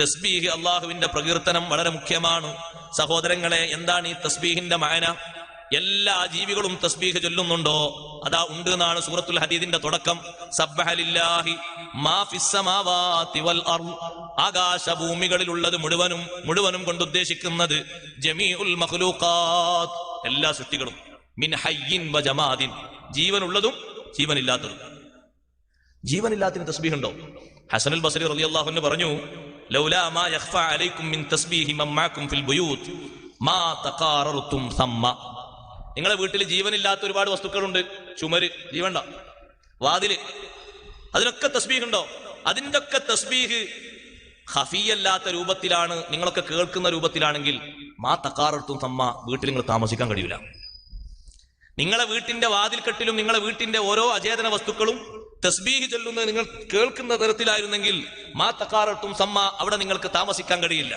തസ്ബീഹ് അള്ളാഹുവിന്റെ പ്രകീർത്തനം വളരെ മുഖ്യമാണ്. സഹോദരങ്ങളെ എന്താണ് ഈ തസ്ബീഹിന്റെ മായന എല്ലാ ജീവികളും തസ്ബീഹ് ചൊല്ലുന്നുണ്ടോ? അതാ ഉണ്ട് എന്നാണ് സൂറത്തുൽ ഹദീദിന്റെ തുടക്കം. ആകാശ ഭൂമികളിലുള്ളത് മുഴുവനും മുഴുവനും കൊണ്ട് ഉദ്ദേശിക്കുന്നത് ജമീഉൽ എല്ലാ സൃഷ്ടികളും. മിൻ ഹയ്യിൻ വ ജമാദിൻ ജീവനുള്ളതും ജീവനില്ലാത്തതും. ജീവനില്ലാത്തതിന് തസ്ബീഹ് ഉണ്ടോ ഹസനുൽ ബസരി റളിയല്ലാഹു അൻഹു പറഞ്ഞു സമ്മ. നിങ്ങളെ വീട്ടിൽ ജീവനില്ലാത്ത ഒരുപാട് വസ്തുക്കളുണ്ട്. ചുമര് ജീവണ്ട. വാതിൽ. അതിനൊക്കെ തസ്ബീഹ് ഉണ്ടോ അതിന്റെ ഒക്കെ തസ്ബീഹ് ഹഫിയല്ലാത്ത രൂപത്തിലാണ് നിങ്ങളൊക്കെ കേൾക്കുന്ന രൂപത്തിലാണെങ്കിൽ മാ തക്കാറത്തും തമ്മ വീട്ടിൽ നിങ്ങൾ താമസിക്കാൻ കഴിയില്ല നിങ്ങളെ വീട്ടിന്റെ വാതിൽക്കെട്ടിലും നിങ്ങളെ വീട്ടിന്റെ ഓരോ അചേതന വസ്തുക്കളും തസ്ബീഹ് ചൊല്ലുന്നത് നിങ്ങൾ കേൾക്കുന്ന തരത്തിലായിരുന്നെങ്കിൽ മാ തക്കാറട്ടും സമ്മ അവിടെ നിങ്ങൾക്ക് താമസിക്കാൻ കഴിയില്ല.